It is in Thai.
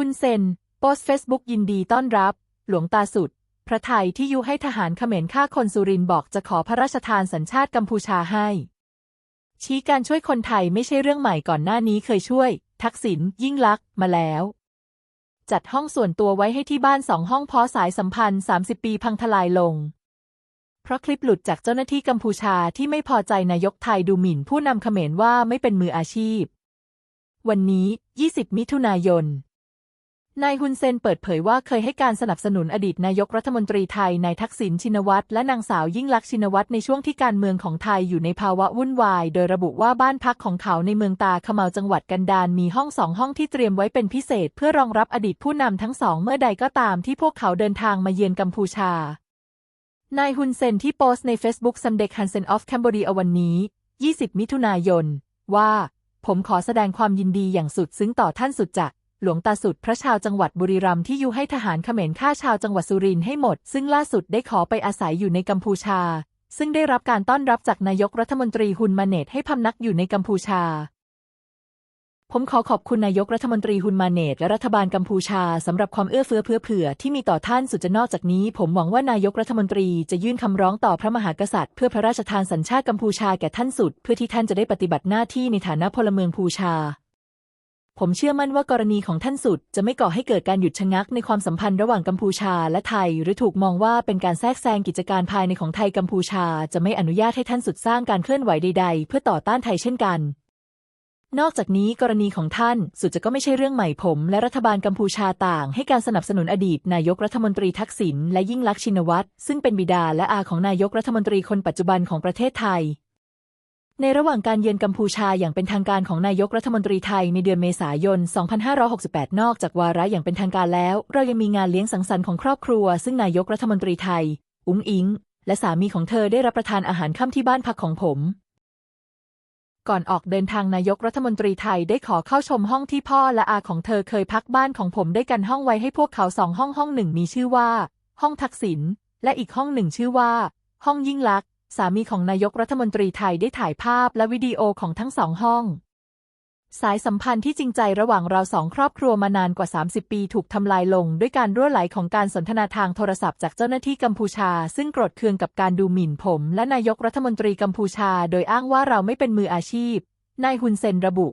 ฮุนเซนโพสเฟซบุ๊กยินดีต้อนรับ หลวงตาสุด พระไทยที่ยุให้ทหารเขมรฆ่าคนสุรินบอกจะขอพระราชทานสัญชาติกัมพูชาให้ ชี้การช่วยคนไทยไม่ใช่เรื่องใหม่ก่อนหน้านี้เคยช่วย ทักษิณยิ่งลักษณ์มาแล้ว จัดห้องส่วนตัวไว้ให้ที่บ้านสองห้องพาะสายสัมพันธ์ 30 ปีพังทลายลง เพราะคลิปหลุดจากเจ้าหน้าที่กัมพูชาที่ไม่พอใจนายกไทยดูหมิ่นผู้นำเขมรว่าไม่เป็นมืออาชีพ วันนี้ 20 มิถุนายน นายฮุนเซนเปิดเผยว่าเคยให้การสนับสนุนอดีตนายกรัฐมนตรีไทยนายทักษิณชินวัตรและนางสาวยิ่งลักษณ์ชินวัตรในช่วงที่การเมืองของไทยอยู่ในภาวะวุ่นวาย โดยระบุว่าบ้านพักของเขาในเมืองตาขมาจังหวัดกันดารมีห้องสองห้องที่เตรียมไว้เป็นพิเศษ เพื่อรองรับอดีตผู้นำทั้งสองเมื่อใดก็ตามที่พวกเขาเดินทางมาเยือนกัมพูชานายฮุนเซนที่โพสต์ใน Facebook ซัมเด็กฮันเซนออฟแคนเบรียวันนี้ 20 มิถุนายน ว่า ผมขอแสดงความยินดีอย่างสุดซึ้งต่อท่านสุดจักร หลวงตาสุดพระชาวจังหวัดบุรีรัมย์ที่ยุให้ทหารเขมรฆ่าชาวจังหวัดสุรินทร์ให้หมด ซึ่งล่าสุดได้ขอไปอาศัยอยู่ในกัมพูชา ซึ่งได้รับการต้อนรับจากนายกรัฐมนตรีฮุนมาเนตให้พำนักอยู่ในกัมพูชา ผมขอขอบคุณนายกรัฐมนตรีฮุนมาเนตและรัฐบาลกัมพูชาสำหรับความเอื้อเฟื้อเผื่อเผื่อที่มีต่อท่านสุดจะนอกจากนี้ ผมหวังว่านายกรัฐมนตรีจะยื่นคำร้องต่อพระมหากษัตริย์ เพื่อพระราชทานสัญชาติกัมพูชาแก่ท่านสุด เพื่อที่ท่านจะได้ปฏิบัติหน้าที่ในฐานะพลเมืองพูชา ผมเชื่อมั่นว่ากรณีของท่านสุด จะไม่ก่อให้เกิดการหยุดชะงักในความสัมพันธ์ระหว่างกัมพูชาและไทย หรือถูกมองว่าเป็นการแทรกแซงกิจการภายในของไทยกัมพูชา จะไม่อนุญาตให้ท่านสุดสร้างการเคลื่อนไหวใด ๆ เพื่อต่อต้านไทยเช่นกัน นอกจากนี้กรณีของท่านสุดจะก็ไม่ใช่เรื่องใหม่ผม และรัฐบาลกัมพูชาต่าง ให้การสนับสนุนอดีต นายกรัฐมนตรีทักษิณและยิ่งลักษณ์ชินวัตรซึ่งเป็นบิดาและอาของนายกรัฐมนตรีคนปัจจุบันของประเทศไทย ในระหว่างการเยือนกัมพูชาอย่างเป็นทางการของนายกรัฐมนตรีไทยในเดือนเมษายน 2568 นอกจากวาระอย่างเป็นทางการแล้ว เรายังมีงานเลี้ยงสังสรรค์ของครอบครัว ซึ่งนายกรัฐมนตรีไทย อุ้งอิง และสามีของเธอได้รับประทานอาหารค่ำที่บ้านพักของผม ก่อนออกเดินทางนายกรัฐมนตรีไทยได้ขอเข้าชมห้องที่พ่อและอาของเธอเคยพักบ้านของผมได้กันห้องไว้ให้พวกเขาสองห้องห้องหนึ่งมีชื่อว่า ห้องทักษิณและอีกห้องหนึ่งชื่อว่า ห้องยิ่งลักษ สามีของนายกรัฐมนตรีไทยได้ถ่ายภาพและวิดีโอของทั้งสองห้อง สายสัมพันธ์ที่จริงใจระหว่างเราสองครอบครัวมานานกว่า 30 ปีถูกทำลายลง ด้วยการรั่วไหลของการสนทนาทางโทรศัพท์จากเจ้าหน้าที่กัมพูชา ซึ่งโกรธเคืองกับการดูหมิ่นผม และนายกรัฐมนตรีกัมพูชา โดยอ้างว่าเราไม่เป็นมืออาชีพ นายฮุนเซนระบุ